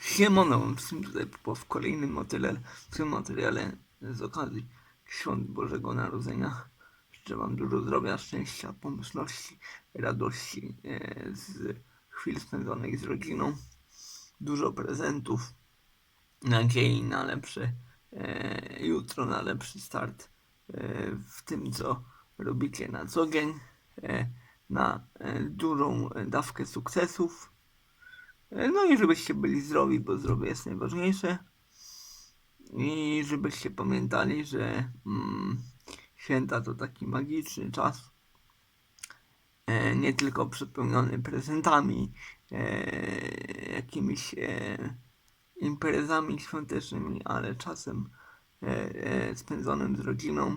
Jestem tutaj w kolejnym materiale, w tym materiale z okazji Świąt Bożego Narodzenia. Życzę Wam dużo zdrowia, szczęścia, pomyślności, radości e, z chwil spędzonych z rodziną, dużo prezentów, nadziei na lepsze jutro, na lepszy start e, w tym, co robicie na co dzień, e, na dużą dawkę sukcesów. No i żebyście byli zdrowi, bo zdrowie jest najważniejsze. I żebyście pamiętali, że mm, święta to taki magiczny czas. E, nie tylko przepełniony prezentami, e, jakimiś e, imprezami świątecznymi, ale czasem e, e, spędzonym z rodziną.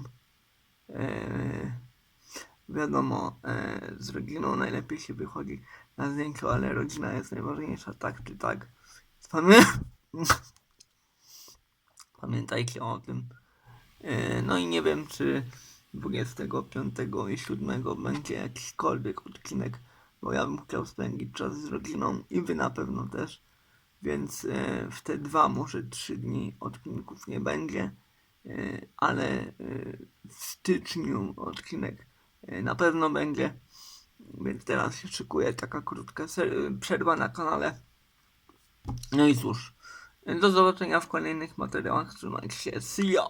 E, wiadomo, e, z rodziną najlepiej się wychodzi na zdjęciu, ale rodzina jest najważniejsza, tak czy tak. Pamię... Pamiętajcie o tym. E, no i nie wiem, czy 25 i 7 będzie jakikolwiek odcinek, bo ja bym chciał spędzić czas z rodziną i wy na pewno też. Więc e, w te dwa, może trzy dni odcinków nie będzie, e, ale e, w styczniu odcinek na pewno będzie. Więc teraz się szykuje taka krótka przerwa na kanale. No i cóż, do zobaczenia w kolejnych materiałach. Trzymajcie się. See ya!